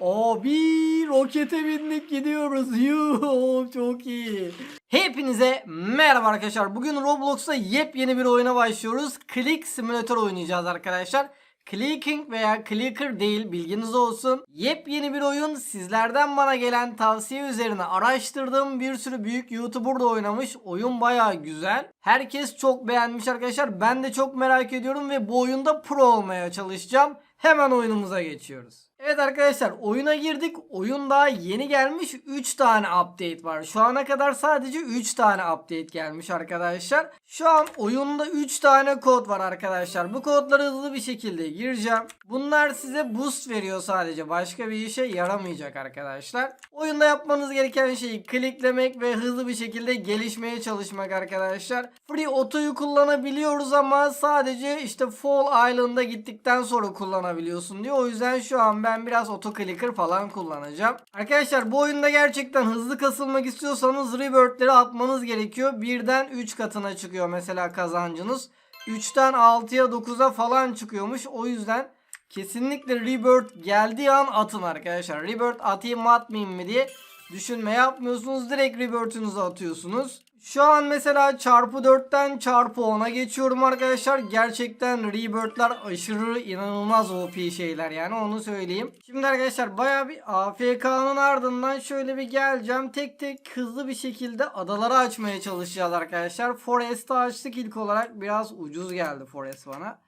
Abi rokete bindik gidiyoruz. Yuh çok iyi. Hepinize merhaba arkadaşlar. Bugün Roblox'ta yepyeni bir oyuna başlıyoruz. Click Simulator oynayacağız arkadaşlar. Clicking veya clicker değil bilginiz olsun. Yepyeni bir oyun sizlerden bana gelen tavsiye üzerine araştırdığım bir sürü büyük YouTuber da oynamış. Oyun baya güzel. Herkes çok beğenmiş arkadaşlar. Ben de çok merak ediyorum ve bu oyunda pro olmaya çalışacağım. Hemen oyunumuza geçiyoruz. Evet arkadaşlar oyuna girdik. Oyun daha yeni gelmiş. 3 tane update var. Şu ana kadar sadece 3 tane update gelmiş arkadaşlar. Şu an oyunda 3 tane kod var arkadaşlar. Bu kodları hızlı bir şekilde gireceğim. Bunlar size boost veriyor sadece. Başka bir işe yaramayacak arkadaşlar. Oyunda yapmanız gereken şeyi kliklemek ve hızlı bir şekilde gelişmeye çalışmak arkadaşlar. Free Auto'yu kullanabiliyoruz ama sadece işte Fall Island'a gittikten sonra kullanabiliyorsun diyor. O yüzden şu an ben biraz auto clicker falan kullanacağım. Arkadaşlar bu oyunda gerçekten hızlı kasılmak istiyorsanız rebirth'leri atmanız gerekiyor. Birden 3 katına çıkıyor mesela kazancınız. 3'ten 6'ya 9'a falan çıkıyormuş. O yüzden kesinlikle rebirth geldiği an atın arkadaşlar. Rebirth atayım mı atmayayım mı diye düşünme yapmıyorsunuz. Direkt rebirth'ünüzü atıyorsunuz. Şu an mesela çarpı 4'ten çarpı 10'a geçiyorum arkadaşlar. Gerçekten rebirth'ler aşırı inanılmaz OP şeyler yani onu söyleyeyim. Şimdi arkadaşlar baya bir AFK'nın ardından şöyle bir geleceğim. Tek tek hızlı bir şekilde adaları açmaya çalışacağız arkadaşlar. Forest'ı açtık ilk olarak. Biraz ucuz geldi Forest bana.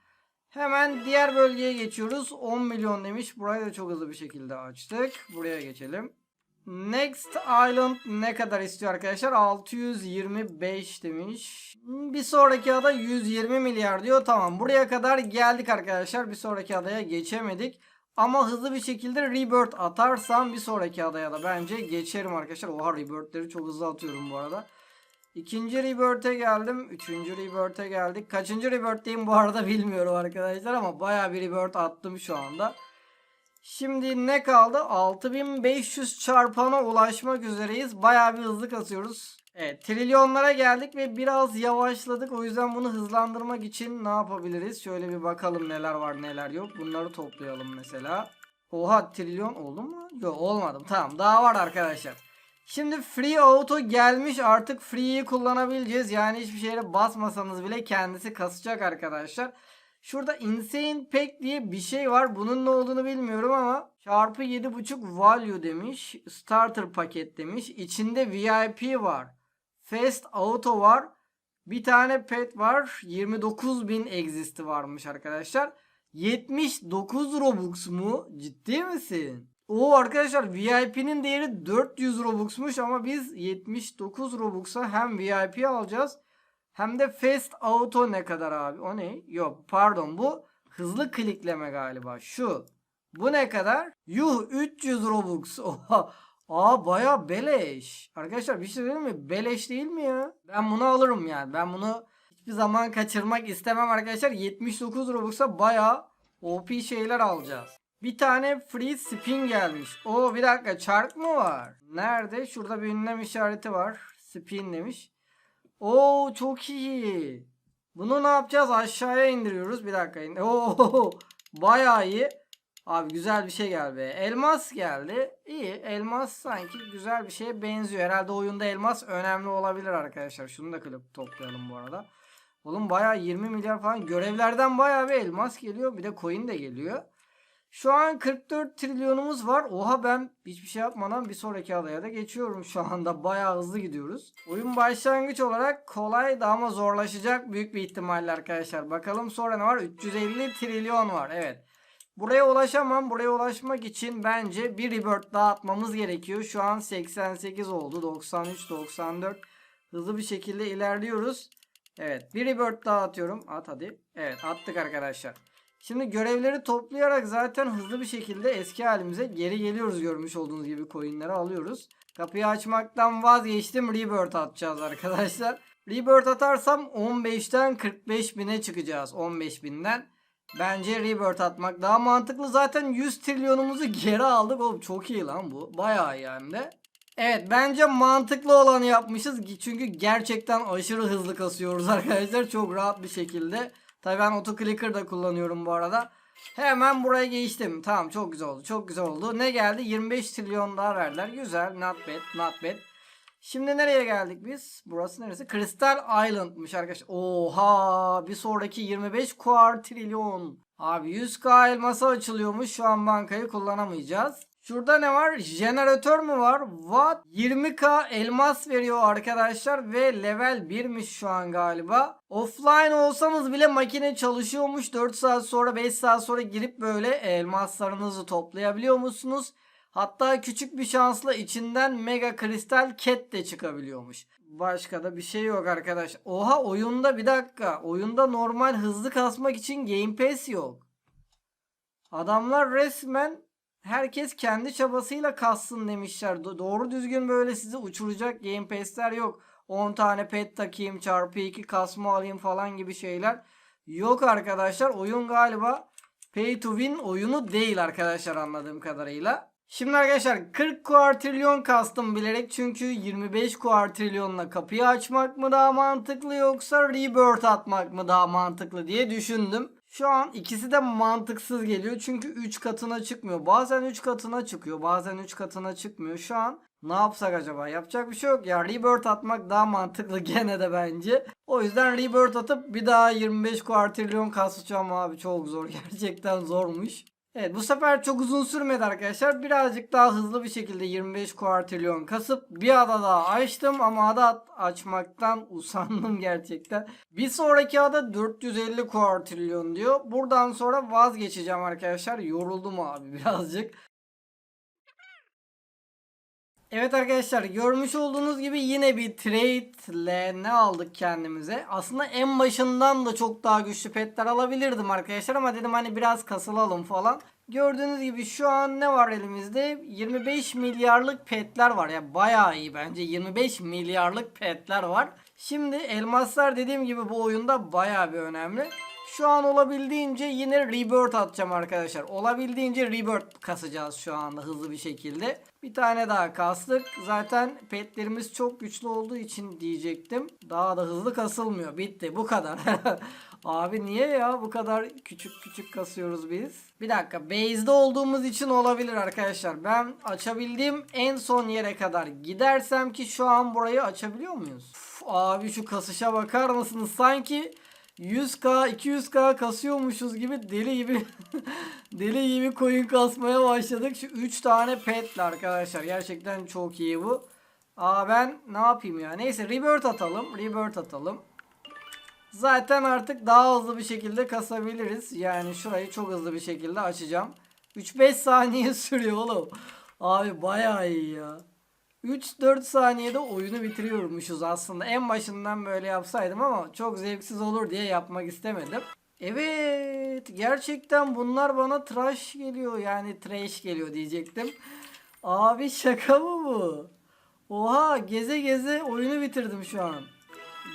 Hemen diğer bölgeye geçiyoruz. 10 milyon demiş. Burayı da çok hızlı bir şekilde açtık. Buraya geçelim. Next Island ne kadar istiyor arkadaşlar? 625 demiş. Bir sonraki ada 120 milyar diyor. Tamam buraya kadar geldik arkadaşlar. Bir sonraki adaya geçemedik. Ama hızlı bir şekilde rebirth atarsam bir sonraki adaya da bence geçerim arkadaşlar. Oha rebirth'leri çok hızlı atıyorum bu arada. İkinci rebirth'e geldim. Üçüncü rebirth'e geldik. Kaçıncı rebirth'teyim bu arada bilmiyorum arkadaşlar ama bayağı bir rebirth attım şu anda. Şimdi ne kaldı? 6500 çarpana ulaşmak üzereyiz. Bayağı bir hızlı kasıyoruz. Evet trilyonlara geldik ve biraz yavaşladık. O yüzden bunu hızlandırmak için ne yapabiliriz? Şöyle bir bakalım neler var neler yok. Bunları toplayalım mesela. Oha trilyon oldu mu? Yok olmadım. Tamam daha var arkadaşlar. Şimdi free auto gelmiş artık free'yi kullanabileceğiz. Yani hiçbir şeye basmasanız bile kendisi kasacak arkadaşlar. Şurada insane pack diye bir şey var. Bunun ne olduğunu bilmiyorum ama çarpı 7.5 value demiş. Starter paket demiş. İçinde VIP var. Fast auto var. Bir tane pet var. 29.000 exist'i varmış arkadaşlar. 79 Robux mu? Ciddi misin? O arkadaşlar VIP'nin değeri 400 Robux'muş ama biz 79 Robux'a hem VIP alacağız hem de Fast Auto ne kadar abi? O ne? Yok pardon bu hızlı klikleme galiba. Şu. Bu ne kadar? Yuh 300 Robux. Oha. Aa baya beleş. Arkadaşlar bir şey söyleyeyim mi? Beleş değil mi ya? Ben bunu alırım yani. Ben bunu hiçbir zaman kaçırmak istemem arkadaşlar. 79 Robux'a baya OP şeyler alacağız. Bir tane free spin gelmiş. Oo bir dakika çark mı var? Nerede? Şurada bir ünlem işareti var. Spin demiş. Oo çok iyi. Bunu ne yapacağız? Aşağıya indiriyoruz. Bir dakika. in- Oo bayağı iyi. Abi güzel bir şey geldi. Elmas geldi. İyi. Elmas sanki güzel bir şeye benziyor. Herhalde oyunda elmas önemli olabilir arkadaşlar. Şunu da kılıp toplayalım bu arada. Oğlum bayağı 20 milyar falan. Görevlerden bayağı bir elmas geliyor. Bir de coin de geliyor. Şu an 44 trilyonumuz var. Oha ben hiçbir şey yapmadan bir sonraki adaya da geçiyorum şu anda. Bayağı hızlı gidiyoruz. Oyun başlangıç olarak kolay da ama zorlaşacak büyük bir ihtimalle arkadaşlar. Bakalım sonra ne var? 350 trilyon var. Evet. Buraya ulaşamam. Buraya ulaşmak için bence bir rebirth daha atmamız gerekiyor. Şu an 88 oldu. 93, 94. Hızlı bir şekilde ilerliyoruz. Evet. Bir rebirth daha atıyorum. At hadi. Evet attık arkadaşlar. Şimdi görevleri toplayarak zaten hızlı bir şekilde eski halimize geri geliyoruz görmüş olduğunuz gibi coinleri alıyoruz. Kapıyı açmaktan vazgeçtim. Rebirth atacağız arkadaşlar. Rebirth atarsam 15'ten 45 bine çıkacağız. 15 binden. Bence Rebirth atmak daha mantıklı. Zaten 100 trilyonumuzu geri aldık. Oğlum çok iyi lan bu. Bayağı iyi hem de. Evet bence mantıklı olanı yapmışız. Çünkü gerçekten aşırı hızlı kasıyoruz arkadaşlar. Çok rahat bir şekilde. Tabii ben autoclicker da kullanıyorum bu arada. Hemen buraya geçtim. Tamam çok güzel oldu. Çok güzel oldu. Ne geldi? 25 trilyon daha verdiler. Güzel. Not bad. Not bad. Şimdi nereye geldik biz? Burası neresi? Crystal Island'mış arkadaşlar. Oha! Bir sonraki 25 kuartrilyon. Abi 100k elması açılıyormuş. Şu an bankayı kullanamayacağız. Şurada ne var? Jeneratör mü var? What? 20k elmas veriyor arkadaşlar ve level 1'miş şu an galiba. Offline olsanız bile makine çalışıyormuş. 4 saat sonra 5 saat sonra girip böyle elmaslarınızı toplayabiliyor musunuz? Hatta küçük bir şansla içinden mega kristal cat de çıkabiliyormuş. Başka da bir şey yok arkadaş. Oha oyunda bir dakika. Oyunda normal hızlı kasmak için Game Pass yok. Adamlar resmen herkes kendi çabasıyla kassın demişler. Do- doğru düzgün böyle sizi uçuracak Game Pass'ler yok. 10 tane pet takayım çarpı 2 kasma alayım falan gibi şeyler. Yok arkadaşlar. Oyun galiba pay to win oyunu değil arkadaşlar anladığım kadarıyla. Şimdi arkadaşlar 40 kuartrilyon kastım bilerek çünkü 25 kuartrilyonla kapıyı açmak mı daha mantıklı yoksa rebirth atmak mı daha mantıklı diye düşündüm. Şu an ikisi de mantıksız geliyor çünkü 3 katına çıkmıyor. Bazen 3 katına çıkıyor bazen 3 katına çıkmıyor. Şu an ne yapsak acaba? Yapacak bir şey yok ya. Rebirth atmak daha mantıklı gene de bence. O yüzden Rebirth atıp bir daha 25 kuartrilyon kasacağım abi. Çok zor. Gerçekten zormuş. Evet bu sefer çok uzun sürmedi arkadaşlar. Birazcık daha hızlı bir şekilde 25 kuartrilyon kasıp bir ada daha açtım ama ada açmaktan usandım gerçekten. Bir sonraki ada 450 kuartrilyon diyor. Buradan sonra vazgeçeceğim arkadaşlar. Yoruldum abi birazcık. Evet arkadaşlar görmüş olduğunuz gibi yine bir trade ile ne aldık kendimize. Aslında en başından da çok daha güçlü petler alabilirdim arkadaşlar ama dedim hani biraz kasılalım falan. Gördüğünüz gibi şu an ne var elimizde? 25 milyarlık petler var ya bayağı iyi bence 25 milyarlık petler var. Şimdi elmaslar dediğim gibi bu oyunda bayağı bir önemli. Şu an olabildiğince yine rebirth atacağım arkadaşlar. Olabildiğince rebirth kasacağız şu anda hızlı bir şekilde. Bir tane daha kastık. Zaten petlerimiz çok güçlü olduğu için diyecektim. Daha da hızlı kasılmıyor. Bitti. Bu kadar. Abi niye ya bu kadar küçük küçük kasıyoruz biz? Bir dakika. Base'de olduğumuz için olabilir arkadaşlar. Ben açabildiğim en son yere kadar gidersem ki şu an burayı açabiliyor muyuz? Uf, abi şu kasışa bakar mısınız? Sanki 100k 200k kasıyormuşuz gibi deli gibi deli gibi coin kasmaya başladık. Şu 3 tane petle arkadaşlar. Gerçekten çok iyi bu. Aa ben ne yapayım ya? Neyse rebirth atalım. Rebirth atalım. Zaten artık daha hızlı bir şekilde kasabiliriz. Yani şurayı çok hızlı bir şekilde açacağım. 3-5 saniye sürüyor oğlum. Abi bayağı iyi ya. 3-4 saniyede oyunu bitiriyormuşuz aslında. En başından böyle yapsaydım ama çok zevksiz olur diye yapmak istemedim. Evet gerçekten bunlar bana trash geliyor yani trash geliyor diyecektim. Abi şaka mı bu? Oha geze geze oyunu bitirdim şu an.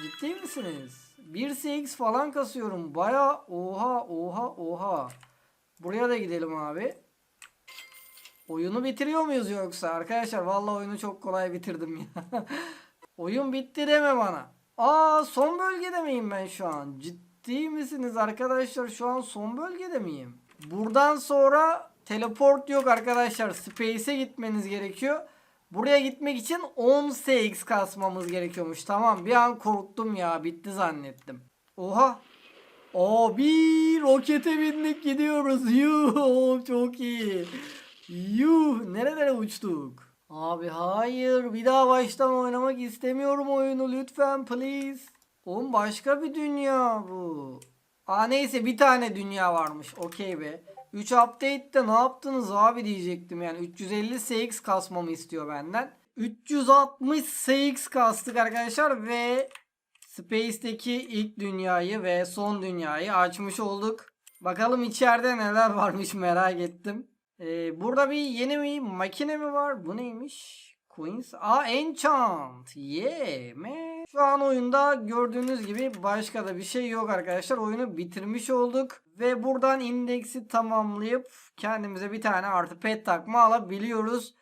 Ciddi misiniz? 1cx falan kasıyorum. Baya oha oha oha. Buraya da gidelim abi. Oyunu bitiriyor muyuz yoksa? Arkadaşlar vallahi oyunu çok kolay bitirdim ya. Oyun bitti deme bana. Aa son bölgede miyim ben şu an? Ciddi misiniz arkadaşlar? Şu an son bölgede miyim? Buradan sonra teleport yok arkadaşlar. Space'e gitmeniz gerekiyor. Buraya gitmek için 10 CX kasmamız gerekiyormuş. Tamam bir an korktum ya. Bitti zannettim. Oha. Abi rokete bindik gidiyoruz. Yuh çok iyi. Yuh nerelere uçtuk? Abi hayır bir daha baştan oynamak istemiyorum oyunu lütfen please. Oğlum başka bir dünya bu. Aa neyse bir tane dünya varmış okey be. 3 update'te ne yaptınız abi diyecektim yani 350 CX kasmamı istiyor benden. 360 CX kastık arkadaşlar ve Space'deki ilk dünyayı ve son dünyayı açmış olduk. Bakalım içeride neler varmış merak ettim. Ee, burada bir yeni bir makine mi var? Bu neymiş? Queens. Aa Enchant. Yeah man. Şu an oyunda gördüğünüz gibi başka da bir şey yok arkadaşlar. Oyunu bitirmiş olduk. Ve buradan indeksi tamamlayıp kendimize bir tane artı pet takma alabiliyoruz.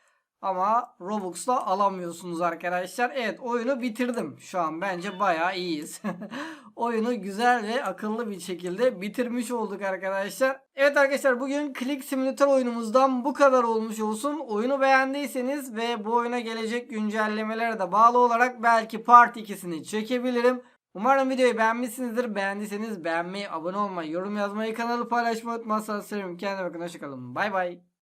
Ama Robux'la alamıyorsunuz arkadaşlar. Evet oyunu bitirdim. Şu an bence bayağı iyiyiz. oyunu güzel ve akıllı bir şekilde bitirmiş olduk arkadaşlar. Evet arkadaşlar bugün Click Simulator oyunumuzdan bu kadar olmuş olsun. Oyunu beğendiyseniz ve bu oyuna gelecek güncellemelere de bağlı olarak belki part 2'sini çekebilirim. Umarım videoyu beğenmişsinizdir. Beğendiyseniz beğenmeyi, abone olmayı, yorum yazmayı, kanalı paylaşmayı unutmazsanız sevinirim. Kendine bakın. Hoşçakalın. Bay bay.